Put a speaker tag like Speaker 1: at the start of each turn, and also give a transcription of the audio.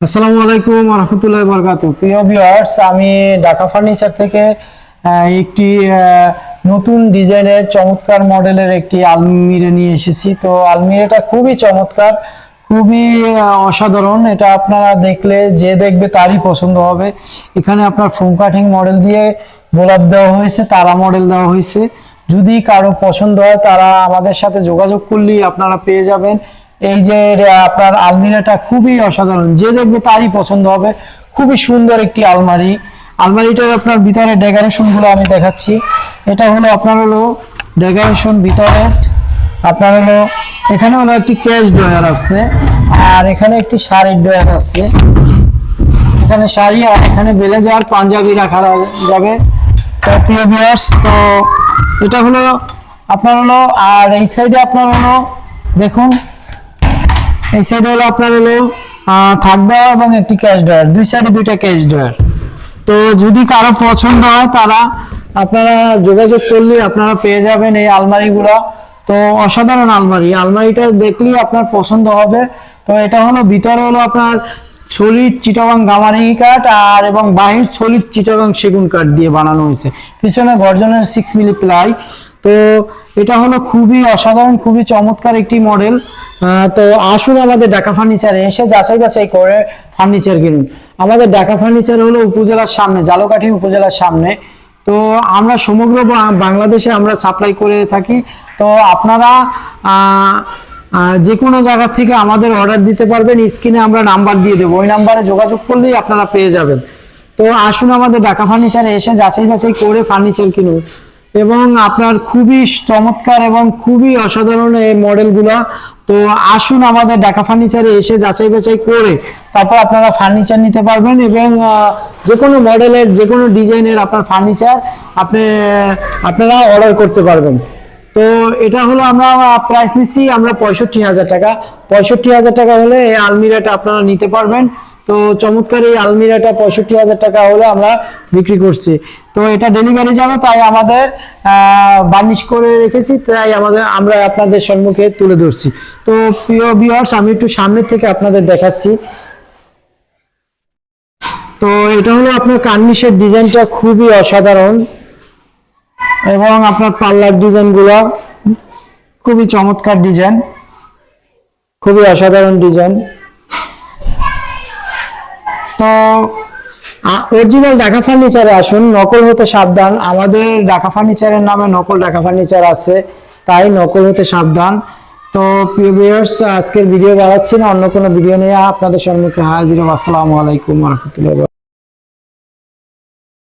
Speaker 1: আসসালামু আলাইকুম রহমতুল্লাহ প্রিয় আমি ঢাকা ফার্নিচার থেকে একটি নতুন ডিজাইনের চমৎকার মডেলের একটি আলমিরা নিয়ে এসেছি। তো আলমিরাটা খুবই চমৎকার, খুবই অসাধারণ। এটা আপনারা দেখলে, যে দেখবে তারই পছন্দ হবে। এখানে আপনার ফোম কাটিং মডেল দিয়ে গোলাপ দেওয়া হয়েছে, তারা মডেল দেওয়া হয়েছে। যদি কারও পছন্দ হয়, তারা আমাদের সাথে যোগাযোগ করলেই আপনারা পেয়ে যাবেন। এই যে আপনার আলমিরাটা খুবই অসাধারণ। যে দেখবে তারই পছন্দ হবে। খুবই সুন্দর একটি আলমারি। আলমারিটার আপনার ভিতরে ডেকোরেশনগুলো আমি দেখাচ্ছি। এটা হলো আপনার হলো ডেকোরেশন ভিতরে। আপনার হলো, এখানে হলো একটি ক্যাশ ড্রয়ার আছে। আর এখানে একটি শাড়ির ড্রয়ার আছে। এখানে শাড়ি আর এখানে ব্লেজার পাঞ্জাবি রাখা যাবে। তো প্রিয় ভিউয়ার্স তো এটা হলো আপনার হলো, আর এই সাইডে আপনার হলো, দেখুন এই সাইডে হলো আপনার হলো আহ, থাক দেওয়া এবং একটি ক্যাশ ড্রয়ার দুই সাইডে দুইটা ক্যাশ ড্রয়ার তো যদি কারও পছন্দ হয় তারা আপনারা যোগাযোগ করলে আপনারা পেয়ে যাবেন এই আলমারিগুলো। তো অসাধারণ আলমারি। আলমারিটা দেখলেই আপনার পছন্দ হবে। তো এটা হলো ভিতরে হলো আপনার ছলির চিটাগাং গামারি কাঠ আর এবং বাহির ছলির চিটাগাং সেগুন কাঠ দিয়ে বানানো হয়েছে। পিছনে গর্জনের সিক্স মিলি প্লাই তো এটা হলো খুবই অসাধারণ, খুবই চমৎকার একটি মডেল তো আসুন আমাদের ঢাকা ফার্নিচারে এসে যাচাই বাছাই করে ফার্নিচার কিনুন। আমাদের ঢাকা ফার্নিচার হলো উপজেলার সামনে, জালকাঠি উপজেলার সামনে। তো আমরা সমগ্র বাংলাদেশে আমরা সাপ্লাই করে থাকি। তো আপনারা যে কোনো জায়গা থেকে আমাদের অর্ডার দিতে পারবেন। স্ক্রিনে আমরা নাম্বার দিয়ে দেবো। ওই নাম্বারে যোগাযোগ করলেই আপনারা পেয়ে যাবেন। তো আসুন আমাদের ঢাকা ফার্নিচারে এসে যাচাই বাছাই করে ফার্নিচার কিনুন। এবং আপনার খুবই চমৎকার এবং খুবই অসাধারণ এই মডেলগুলো। তো আসুন আমাদের ঢাকা ফার্নিচারে এসে যাচাই বাছাই করে তারপর আপনারা ফার্নিচার নিতে পারবেন এবং যে কোনো মডেলের, যে কোনো ডিজাইনের আপনার ফার্নিচার আপনি, আপনারা অর্ডার করতে পারবেন। তো এটা হলো আমরা প্রাইস নিচ্ছি, আমরা পঁয়ষট্টি হাজার টাকা। পঁয়ষট্টি হাজার টাকা হলে এই আলমিরাটা আপনারা নিতে পারবেন। তো চমৎকার এই আলমিরাটা পঁয়ষট্টি হাজার টাকা হলে আমরা বিক্রি করছি। তো এটা ডেলিভারি যাবে, তাই আমাদের বার্নিশ করে রেখেছি, তাই আমাদের, আমরা আপনাদের সম্মুখে তুলে ধরছি। তো প্রিয় ভিউয়ার্স আমি একটু সামনের থেকে আপনাদের দেখাচ্ছি। তো এটা হলো আপনার কার্নিশের ডিজাইনটা খুবই অসাধারণ এবং আপনার পাল্লার ডিজাইনগুলো খুবই চমৎকার ডিজাইন, খুবই অসাধারণ ডিজাইন। তো অরিজিনাল ঢাকা ফার্নিচারে আসুন, নকল হতে সাবধান। আমাদের ঢাকা ফার্নিচারের নামে নকল ঢাকা ফার্নিচার আছে, তাই নকল হতে সাবধান। তো প্রিয় ভিউয়ার্স আজকের ভিডিও বাড়াচ্ছি না, অন্য কোনো ভিডিও নিয়ে আপনাদের সম্মুখে হাজির। আসসালামু আলাইকুম রহমতুল্লাহ